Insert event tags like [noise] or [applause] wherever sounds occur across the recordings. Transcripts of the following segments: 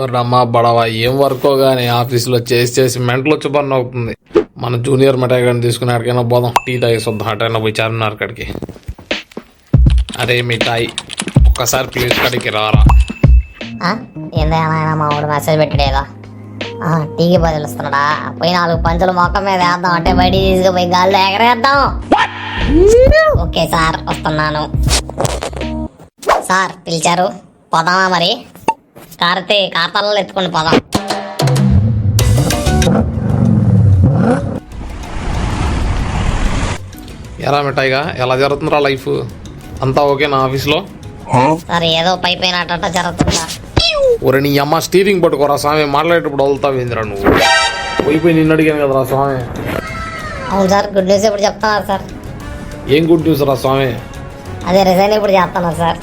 రమ్మా బడవా ఏం వర్కో కానీ ఆఫీస్లో చేసి చేసి మెంటలు వచ్చి పని అవుతుంది. మన జూనియర్ మిఠాయి గారిని తీసుకుని ఎక్కడికైనా పోదాం. టీ తాగి వద్దాం అటైనా పోయి చార్మినార్ కాడికి. అరే మిఠాయి ఒక్కసారి ప్లీజ్ కాడికి రారా. ఆ? మా వాడు మెసేజ్ పెట్టాడేదో? ఆ, టీకి బదులుస్తున్నాడా పోయి నాలుగు పంచులు మొక్క మీద వేద్దాం. అంటే బయట తీసుకుపోయి గాల్లో ఎగరేద్దాం. ఓకే సార్ వస్తున్నాను. సార్ పిలిచారు. పోదామా మరి? కార్తీ ఖాతాలలో ఎత్తుకుని పోదాం. ఎలా మిఠాయిగా ఎలా జరుగుతుందిరా లైఫ్? అంతా ఓకేనా ఆఫీస్లో? సార్ ఏదో పై పైన అట్ట జరుగుతుందా? ఒరే నీ అమ్మ స్టీరింగ్ పట్టుకోరా స్వామి మాట్లాడేటప్పుడు వదులుతావేందిరా నువ్వు? పోయి పోయి నిన్ను అడిగాను కదరా స్వామి. అవును సార్ గుడ్ న్యూస్ ఇప్పుడు చెప్తున్నారు సార్? ఏం గుడ్ న్యూస్ రా స్వామి? అదే రిజైన్ ఇప్పుడు చేస్తున్నారు సార్?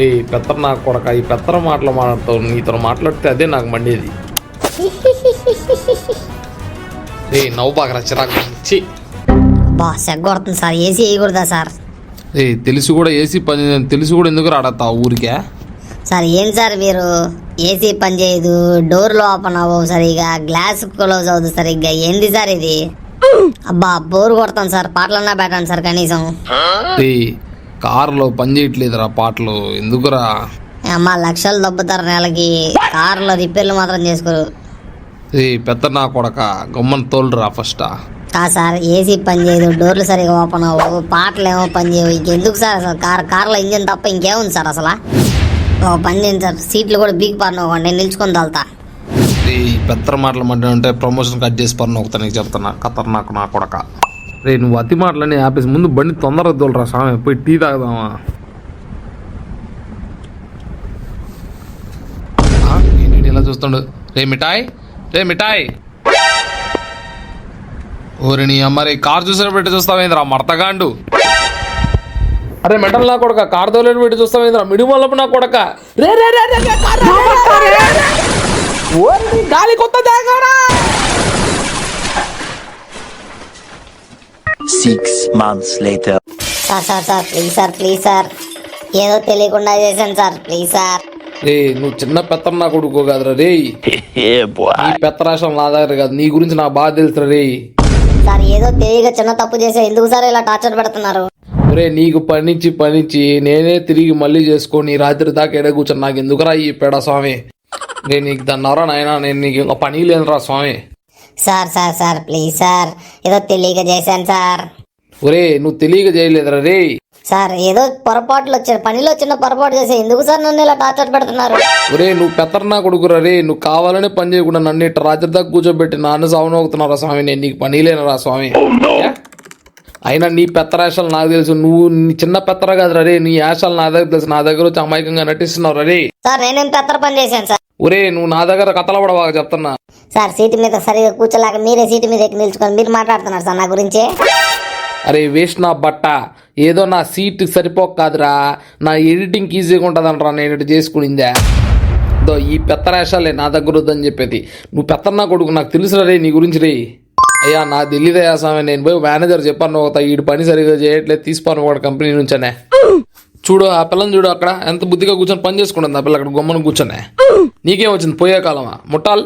ఈ పెత్తర నాకు కొడక ఈ పెత్తర మాటలు మాట్లాడుతావు నీతో మాట్లాడితే అదే నాకు మండేది. [laughs] ఏ నవ్వు బాగా చిరాకు చి బా సెగ్గొడుతుంది సార్ ఏసీ వేయకూడదా సార్? ఏ తెలిసి కూడా ఏసీ పని తెలిసి కూడా ఎందుకు రాడతా ఊరికే? సార్ ఏం సార్ మీరు? ఏసీ పని చేయదు డోర్లు ఓపెన్ అవ్వవు సరిగా గ్లాస్ క్లోజ్ అవ్వదు సరిగ్గా ఏంది సార్ ఇది? అబ్బా బోర్ కొడతాం సార్ పాటలన్నా పెట్టండి సార్ కనీసం. కారులో పని చేయట్లేదురా పాటలు. ఎందుకురా? అమ్మ లక్షలు దబ్బుతారు నెలకి. కారులో రిపేర్లు మాత్రం చేసుకోరు. ఏ పెద్ద నా కొడక గమ్మని తోలురా ఫస్ట్ కా సార్ ఏసీ పని చేయదు డోర్లు సరిగా ఓపెన్ అవ్వవు పాటలు ఏమో పని చేయవు. ఇంకెందుకు సార్ అసలు? కార్ కార్లో ఇంజిన్ తప్ప ఇంకేముంది సార్ అసలు? ఓ పని చేయండి సార్. సీట్లు కూడా బీక్ పారినవ్వండి నేను నిల్చుకొని తల్తా. ఈ పెత్తర మాటలు ఉంటే ప్రమోషన్ కట్ చేసి పని ఒకతా నీకు చెప్తున్నా. ఖతర్నాకు నా కొడక. రే నువ్వు అతి మాటలని ఆపేసి ముందు బండి తొందరగా తోలరా స్వామి పోయి టీ తాగుదామా? ఆ, ఏంటి ఇలా చూస్తుండు. రే మిఠాయ్ రే మిఠాయ్. ఓరి నీ అమ్మ రే కార్ చూసిన పెట్టి చూస్తావేంద్రా మడతగాండు అరే మెటల్ నా కొడక కార్ తోలేని పెట్టి చూస్తావేంద్రా మిడి వల్లపు నా కొడక. రే రే రే రే గాలి కొత్త దాగారా Six months later. Sir sir sir please sir please sir. ఏదో తెలియకుండా చేశాను సార్ ప్లీజ్ సార్. రే నువ్వు చిన్న పెత్తర నా కొడుకో కదరా రే. [laughs] నీ పెత్తరాశం నా దగ్గర కాదు నీ గురించి నాకు బాగా తెలుసురా రే. సార్ ఏదో తెలియక చిన్న తప్పు చేసా ఎందుకు సార్ ఇలా టార్చర్ పెడుతున్నారు? ఒరే నీకు పనిచ్చి పనిచ్చి నేనే తిరిగి మళ్ళీ చేసుకొని రాత్రి దాకా ఎడ కూర్చొని నాకు ఎందుకురా ఈ పేడ స్వామి? నేను నీకు దన్నవరా నాయనా నేను నీకు ఇంకా పని లేనురా స్వామి. Sir sir sir please sir. ఏదో తెలియక చేశాను సార్. ఒరే నువ్వు తెలియక చేయలేదురా రే. సార్ ఏదో పొరపాట్లు వచ్చారు. పనిలో చిన్న పొరపాటు చేసా ఎందుకు సార్ నన్ను ఇలా టార్చర్ పెడుతున్నారు? ఒరే నువ్వు పెత్తర నా కొడుకురా రే. నువ్వు కావాలనే పని చేయకుండా నన్ను ఇట్ట రాత్రి దాకా కూర్చోబెట్టి నాన్న సావన అవుతున్నారా స్వామి. నేను నీకు పని లేనురా స్వామి. ఏ? అయినా నీ పెత్తరాశాలు నాకు తెలుసు. నువ్వు నీ చిన్న పెత్తర కాదురా రే. నీ యాశాలు నా దగ్గర తెలుసు. నా దగ్గర వచ్చి అమాయకంగా నటిస్తున్నావు రే. సార్ నేనేం పెత్తర పని చేశాను సార్? ఒరే నువ్వు నా దగ్గర కథల పడవాగా చెప్తున్నా. సార్ సీటు మీద సరిగా కూర్చోలేక మీరే సీటు మీద ఎక్కి నిల్చుకొని మీరు మాట్లాడుతున్నారు సార్ నా గురించి. అరే వేస్ట్ నా బట్ట. ఏదో నా సీట్ సరిపోక కాదురా. నా ఎడిటింగ్ ఈజీగా ఉంటుందంటరా నేను ఇటు చేసుకునిందే. దో ఈ పెత్తరాశాలే నా దగ్గర వద్దని చెప్పేది. నువ్వు పెత్తన్నా కొడుకు నాకు తెలుసురా రే నీ గురించి రే. అయ్యా నా తెలియదయ్యా స్వామి నేను పోయి మేనేజర్ చెప్పాను ఒక ఈ పని సరిగా చేయట్లేదు తీసుకోను ఒక కంపెనీ నుంచనే. చూడు ఆ పిల్లని చూడు అక్కడ ఎంత బుద్ధిగా కూర్చొని పని చేసుకుంటుంది ఆ పిల్ల అక్కడ గొమ్మను కూర్చొనే. నీకేం వచ్చింది? పోయే కాలమా? ముట్టాల్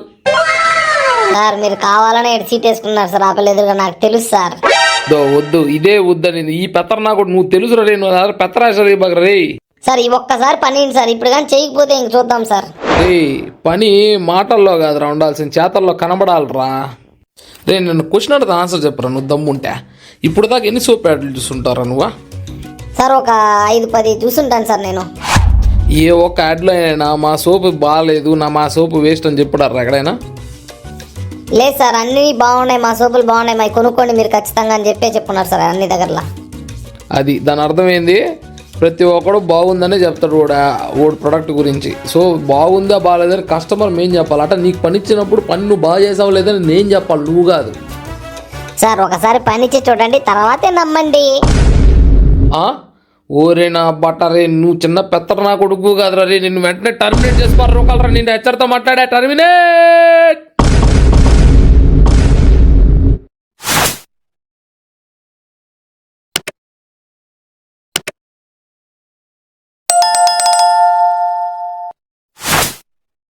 సార్ మీరు కావాలని ఇక్కడ సీట్ వేసుకున్నారు సార్ ఆ పిల్ల ఎదురుగా నాకు తెలుసు సార్. వద్దు ఇదే వద్దని ఈ పెత్తర నాకు నువ్వు తెలుసురా రే నువ్వు పెత్తరాశాలు ఇవ్వక రే సార్ ఈ ఒక్కసారి పని సార్ ఇప్పుడు కానీ చేయకపోతే ఇంక చూద్దాం సార్. రే పని మాటల్లో కాదురా ఉండాల్సిన చేతల్లో కనబడాలిరా. రే నేను క్వశ్చన్ అడిగితే ఆన్సర్ చెప్పరా నువ్వు దమ్ముంటే. ఇప్పుడు దాకా ఎన్ని సోప్ యాడ్లు చూస్తుంటారా నువ్వా? సార్ ఒక ఐదు పది చూసుంటాను సార్ నేను. ఏ ఒక్క యాడ్లో అయినా మా సోపు బాగాలేదు నా మా సోపు వేస్ట్ అని చెప్పడారా ఎక్కడైనా? లేదు సార్ అన్నీ బాగున్నాయి మా సోపులు బాగున్నాయి మా కొనుక్కోండి మీరు ఖచ్చితంగా అని చెప్పే చెప్పున్నారు సార్ అన్ని దగ్గరలో. అది దాని అర్థం ఏంది ప్రతి ఒక్కడు బాగుందనే చెప్తాడు కూడా ఓడి ప్రొడక్ట్ గురించి. సో బాగుందా బాగాలేదని కస్టమర్ మేం చెప్పాలి? అంటే నీకు పని ఇచ్చినప్పుడు పని నువ్వు బాగా చేసావు లేదని నేను చెప్పాలి నువ్వు కాదు. సార్ ఒకసారి పనిచ్చి చూడండి తర్వాతే నమ్మండి. ఆ? ఓరే నా బట్టరే నువ్వు చిన్న పెత్తర నా కొడుకు కాదురా రే నిన్ను వెంటనే టర్మినేట్ చేసి పర్రోకలరా నిన్ను హెచ్చరితో మాట్లాడా టర్మినేట్